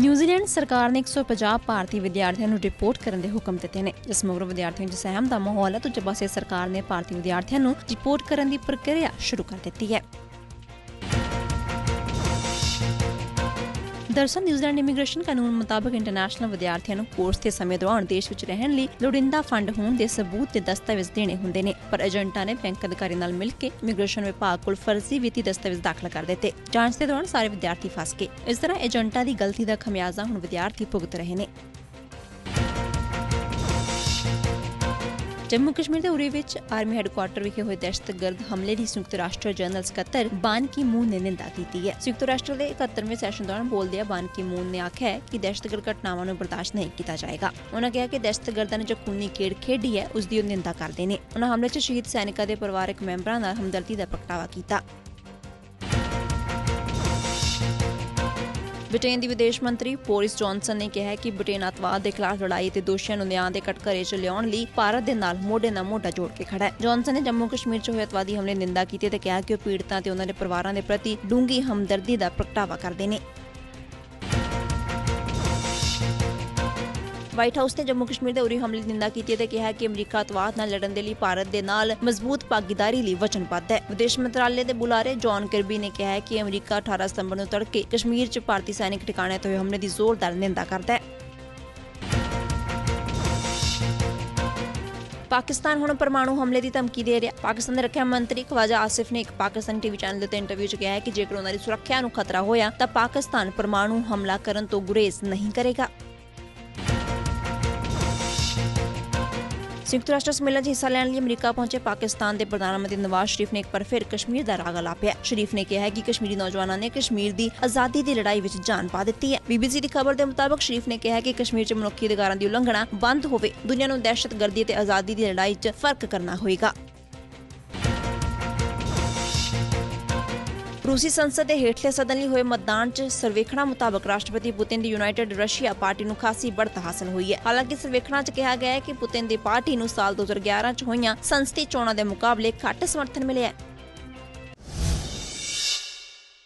New Zealand ਸਰਕਾਰ ਨੇ 150 ਭਾਰਤੀ ਵਿਦਿਆਰਥੀਆਂ ਨੂੰ ਰਿਪੋਰਟ ਕਰਨ ਦੇ ਹੁਕਮ ਦਿੱਤੇ ਨੇ। ਜਿਸ ਮਗਰੋਂ ਵਿਦਿਆਰਥੀਆਂ 'ਚ ਸਹਿਮ ਦਾ ਮਾਹੌਲ ਹੈ, ਦੂਜੇ ਪਾਸੇ ਸਰਕਾਰ ਨੇ ਭਾਰਤੀ ਵਿਦਿਆਰਥੀਆਂ ਨੂੰ ਰਿਪੋਰਟ ਕਰਨ ਦੀ ਪ੍ਰਕਿਰਿਆ ਸ਼ੁਰੂ ਕਰ ਦਿੱਤੀ ਹੈ। ਦਰਅਸਲ ਨਿਊਜ਼ੀਲੈਂਡ ਇਮੀਗ੍ਰੇਸ਼ਨ ਕਾਨੂੰਨ ਮੁਤਾਬਕ ਇੰਟਰਨੈਸ਼ਨਲ ਵਿਦਿਆਰਥੀਆਂ ਨੂੰ ਕੋਰਸ ਦੇ ਸਮੇਂ ਦੌਰਾਨ ਦੇਸ਼ ਵਿੱਚ ਰਹਿਣ ਲਈ ਲੋੜੀਂਦਾ ਫੰਡ ਹੋਣ ਦੇ ਸਬੂਤ ਤੇ ਦਸਤਾਵੇਜ਼ ਦੇਣੇ ਹੁੰਦੇ ਨੇ, ਪਰ ਏਜੰਟਾਂ ਨੇ ਬੈਂਕ ਅਧਿਕਾਰੀ ਨਾਲ ਮਿਲ ਕੇ ਇਮੀਗ੍ਰੇਸ਼ਨ ਵਿਭਾਗ ਕੋਲ ਫਰਜ਼ੀ ਵਿੱਤੀ ਦਸਤਾਵੇਜ਼ ਦਾਖਲ ਕਰ ਦਿੱਤੇ। ਜਾਂਚ ਦੇ ਦੌਰਾਨ ਸਾਰੇ ਵਿਦਿਆਰਥੀ ਫਸ ਗਏ। ਇਸ ਤਰ੍ਹਾਂ ਏਜੰਟਾਂ ਦੀ ਗਲਤੀ ਦਾ ਖਮਿਆਜ਼ਾ ਹੁਣ ਵਿਦਿਆਰਥੀ ਭੁਗਤ ਰਹੇ ਨੇ। ਜੰਮੂ ਕਸ਼ਮੀਰ ਦੇ ਉਰੀ ਵਿੱਚ ਆਰਮੀ ਹੈੱਡਕੁਆਰਟਰ ਵਿਖੇ ਹੋਏ ਦਹਿਸ਼ਤਗਰਦ ਹਮਲੇ ਦੀ ਸੰਯੁਕਤ ਰਾਸ਼ਟਰ ਜਨਰਲ ਸਕੱਤਰ ਬਾਨ ਕੀ ਮੂਨ ਨੇ ਨਿੰਦਾ ਕੀਤੀ ਹੈ। ਸੰਯੁਕਤ ਰਾਸ਼ਟਰ ਦੇ 71ਵੇਂ ਸੈਸ਼ਨ ਦੌਰਾਨ ਬੋਲਦਿਆਂ ਬਾਨ ਕੀ ਮੂਨ ਨੇ ਆਖਿਆ ਕਿ ਦਹਿਸ਼ਤਗਰਦ ਘਟਨਾਵਾਂ ਨੂੰ ਬਰਦਾਸ਼ਤ ਨਹੀਂ ਕੀਤਾ ਜਾਏਗਾ। ਉਹਨਾਂ ਕਿਹਾ ਕਿ ਦਹਿਸ਼ਤਗਰਦਾਂ ਨੇ ਜੋ ਖੂਨੀ ਖੇਡ ਖੇਡੀ ਹੈ ਉਸ ਦੀ ਉਹ ਨਿੰਦਾ ਕਰਦੇ ਨੇ। ਉਹਨਾਂ ਹਮਲੇ 'ਚ ਸ਼ਹੀਦ ਸੈਨਿਕਾਂ ਦੇ ਪਰਿਵਾਰਕ ਮੈਂਬਰਾਂ ਨਾਲ ਹਮਦਰਦੀ ਦਾ ਪ੍ਰਗਟਾਵਾ ਕੀਤਾ। ਬ੍ਰਿਟੇਨ ਦੀ ਵਿਦੇਸ਼ ਮੰਤਰੀ ਬੋਰਿਸ ਜੌਨਸਨ ਨੇ ਕਿਹਾ ਕਿ ਬ੍ਰਿਟੇਨ ਅੱਤਵਾਦ ਦੇ ਖਿਲਾਫ ਲੜਾਈ ਤੇ ਦੋਸ਼ੀਆਂ ਨੂੰ ਨਿਆਂ ਦੇ ਕਟਘਰੇ 'ਚ ਲਿਆਉਣ ਲਈ ਭਾਰਤ ਦੇ ਨਾਲ ਮੋਢੇ ਨਾਲ ਮੋਢਾ ਜੋੜ ਕੇ ਖੜਾ ਹੈ। ਜੌਨਸਨ ਨੇ ਜੰਮੂ ਕਸ਼ਮੀਰ 'ਚ ਹੋਏ ਅੱਤਵਾਦੀ ਹਮਲੇ ਨਿੰਦਾ ਕੀਤੀ ਤੇ ਕਿਹਾ ਕਿ ਉਹ ਪੀੜਤਾਂ ਤੇ ਉਹਨਾਂ ਦੇ ਪਰਿਵਾਰਾਂ ਦੇ ਪ੍ਰਤੀ ਡੂੰਘੀ ਹਮਦਰਦੀ ਦਾ ਪ੍ਰਗਟਾਵਾ ਕਰਦੇ ਨੇ। ਵਾਈਟ ਹਾਊਸ ਨੇ ਜੰਮੂ ਕਸ਼ਮੀਰ ਦੇ ਉਰੀ ਹਮਲੇ ਦੀ ਨਿੰਦਾ ਕੀਤੀ ਤੇ ਕਿਹਾ ਕਿ ਅਮਰੀਕਾ ਅਤਵਾਦ ਨਾਲ ਲੜਨ ਦੇ ਲਈ ਭਾਰਤ ਦੇ ਨਾਲ ਮਜ਼ਬੂਤ ਭਾਗੀਦਾਰੀ ਲਈ ਵਚਨਬੱਧ ਹੈ। ਵਿਦੇਸ਼ ਮੰਤਰਾਲੇ ਦੇ ਬੁਲਾਰੇ ਜੌਨ ਕਿਰਬੀ ਨੇ ਕਿਹਾ ਕਿ ਅਮਰੀਕਾ 18 ਸਤੰਬਰ ਨੂੰ ਤੜਕੇ ਕਸ਼ਮੀਰ 'ਚ ਭਾਰਤੀ ਸੈਨਿਕ ਠਿਕਾਣਿਆਂ ਤੋਂ ਹੋਏ ਹਮਲੇ ਦੀ ਜ਼ੋਰਦਾਰ ਨਿੰਦਾ ਕਰਦਾ ਹੈ। ਪਾਕਿਸਤਾਨ ਹੁਣ ਪਰਮਾਣੂ ਹਮਲੇ ਦੀ ਧਮਕੀ ਦੇ ਰਿਹਾ। ਪਾਕਿਸਤਾਨ ਦੇ ਰੱਖਿਆ ਮੰਤਰੀ ਖਵਾਜਾ ਆਸਿਫ ਨੇ ਇੱਕ ਪਾਕਿਸਤਾਨੀ ਟੀਵੀ ਚੈਨਲ ਦੇ ਇੰਟਰਵਿਊ 'ਚ ਕਿਹਾ ਹੈ ਕਿ ਜੇਕਰ ਉਹਨਾਂ ਦੀ ਸੁਰੱਖਿਆ ਨੂੰ ਖਤਰਾ ਹੋਇਆ ਤਾਂ ਪਾਕਿਸਤਾਨ ਪਰਮਾਣੂ ਹਮਲਾ ਕਰਨ ਤੋਂ ਗੁਰੇਜ਼ ਨਹੀਂ ਕਰੇਗਾ। ਸੰਯੁਕਤ ਰਾਸ਼ਟਰ ਸੰਮੇਲਨ 'ਚ ਹਿੱਸਾ ਲੈਣ ਲਈ ਅਮਰੀਕਾ ਪਹੁੰਚੇ ਪਾਕਿਸਤਾਨ ਦੇ ਪ੍ਰਧਾਨ ਮੰਤਰੀ ਨਵਾਜ਼ ਸ਼ਰੀਫ ਨੇ ਇੱਕ ਵਾਰ ਫਿਰ ਕਸ਼ਮੀਰ ਦਾ ਰਾਗ ਲਾਪਿਆ ਸ਼ਰੀਫ ਨੇ ਕਿਹਾ ਹੈ ਕਿ ਕਸ਼ਮੀਰੀ ਨੌਜਵਾਨਾਂ ਨੇ ਕਸ਼ਮੀਰ ਦੀ ਆਜ਼ਾਦੀ ਦੀ ਲੜਾਈ ਵਿੱਚ ਜਾਨ ਪਾ ਦਿੱਤੀ ਹੈ। ਬੀਬੀਸੀ ਦੀ ਖਬਰ ਦੇ ਮੁਤਾਬਕ ਸ਼ਰੀਫ ਨੇ ਕਿਹਾ ਕਿ ਕਸ਼ਮੀਰ 'ਚ ਮਨੁੱਖੀ ਅਧਿਕਾਰਾਂ ਦੀ ਉਲੰਘਣਾ ਬੰਦ ਹੋਵੇ, ਦੁਨੀਆ ਨੂੰ ਦਹਿਸ਼ਤਗਰਦੀ ਤੇ ਆਜ਼ਾਦੀ ਦੀ ਲੜਾਈ 'ਚ ਫ਼ਰਕ ਕਰਨਾ ਹੋਵੇਗਾ ਰੂਸੀ ਸੰਸਦ ਦੇ ਹੇਠਲੇ ਸਦਨ ਲਈ ਹੋਏ ਮਤਦਾਨ 'ਚ ਸਰਵੇਖਣਾ ਮੁਤਾਬਕ ਰਾਸ਼ਟਰਪਤੀ ਪੁਤਿਨ ਦੀ ਯੂਨਾਈਟਿਡ ਰਸ਼ੀਆ ਪਾਰਟੀ ਨੂੰ ਖਾਸੀ ਬੜਤ ਹਾਸਲ ਹੋਈ ਹੈ। ਹਾਲਾਂਕਿ ਸਰਵੇਖਣਾ 'ਚ ਕਿਹਾ ਗਿਆ ਹੈ ਕਿ ਪੁਤਿਨ ਦੀ ਪਾਰਟੀ ਨੂੰ ਸਾਲ 2011 'ਚ ਹੋਈਆਂ ਸੰਸਦੀ ਚੋਣਾਂ ਦੇ ਮੁਕਾਬਲੇ ਘੱਟ ਸਮਰਥਨ ਮਿਲਿਆ ਹੈ।